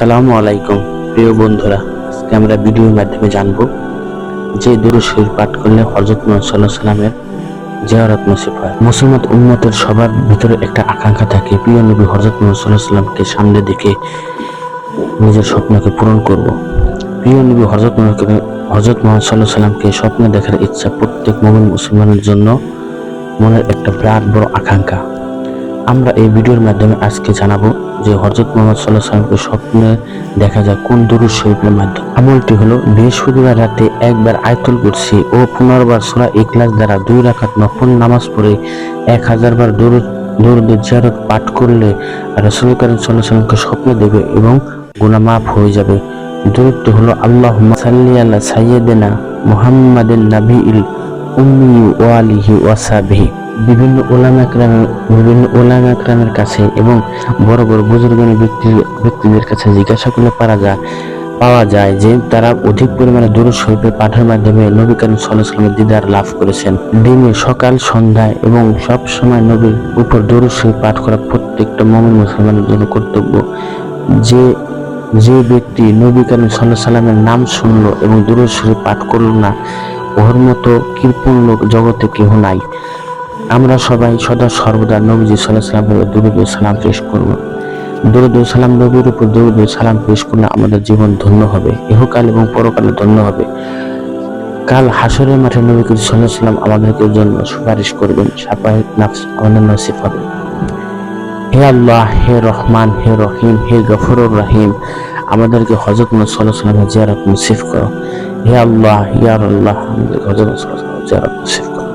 সালামু আলাইকুম, প্রিয় বন্ধুরা। আজকে আমরা ভিডিওর মাধ্যমে জানব যে দুরু শরীর পাঠ করলে হজরত মোহাম্মদ সাল্লামের জিয়ারত নসিব হয়। মুসলমান উম্মতের সবার ভিতরে একটা আকাঙ্ক্ষা থাকে, প্রিয় নবী হজরত মোহাম্মদ সাল্লামকে সামনে দেখে নিজের স্বপ্নকে পূরণ করব। প্রিয় নবী হজরত হজরত মোহাম্মদ সাল্লাহ সাল্লামকে স্বপ্ন দেখার ইচ্ছা প্রত্যেক মোমিন মুসলমানের জন্য মনের একটা বিরাট বড় আকাঙ্ক্ষা। আমরা এই ভিডিওর মাধ্যমে আজকে জানাব যে হজরত মোহাম্মদ সাল্লাহ সাল্লামকে স্বপ্নে দেখা যায় কোন দুরুদ শরীফের মাধ্যমে। আমলটি হলো বৃহস্পতিবার রাতে একবার আয়তুল কুরসি ও পুনর্বার সূরা ইখলাস দ্বারা দুই রাখাত নফল নামাজ পড়ে এক হাজার বার দরুদ দরুদের জিয়ারত পাঠ করলে রাসূল করিম আলাইহি সাল্লামকে স্বপ্ন দেবে এবং গুনাহ মাফ হয়ে যাবে। দরুদটি হলো আল্লাহ সাল্লি আলা সাইয়্যিদিনা মুহাম্মাদিন নাবিয়িল উম্মি ওয়া আলিহি ওয়া সাহবিহি। বিভিন্ন ওলামা একরামের বিভিন্ন ওলামা একরামের কাছে এবং বড় বড় বুজুর্গানি ব্যক্তি, ব্যক্তিদের কাছে জিজ্ঞাসা করলে পারা যায় পাওয়া যায় যে তারা অধিক পরিমাণে দূর শরীফের পাঠের মাধ্যমে নবী করিম সাল্লাহ সাল্লামের দিদার লাভ করেছেন। দিনে সকাল সন্ধ্যায় এবং সব সময় নবীর উপর দরুদ শরীফ পাঠ করা প্রত্যেকটা মমিন মুসলমানের জন্য কর্তব্য। যে যে ব্যক্তি নবী করিম সাল্লাহ সাল্লামের নাম শুনলো এবং দূর শরীফ পাঠ করল না, ওর মতো কৃপণ লোক জগতে কেহ নাই। আমরা সবাই সদা সর্বদা নবীজি সাল্লাহ সাল্লামের দুরুদ সালাম পেশ করব। দুরুদ সালাম নবীর উপর দুরুদ সালাম পেশ করলে আমাদের জীবন ধন্য হবে, ইহকাল এবং পরকালে ধন্য হবে। কাল হাসরের মাঠে নবী সাল্লাহ সাল্লাম আমাদেরকে জন্য সুপারিশ করবেন সাপাহিক নাফস আমাদের নসিব হবে হে আল্লাহ, হে রহমান, হে রহিম, হে গফরুর রহিম, আমাদেরকে হজরত সাল্লাহ সাল্লামের জিয়ারত নসিব করো। হে আল্লাহ ইয়ার আল্লাহ, আমাদেরকে হজরত সাল্লাহ জিয়ারত নসিব করো।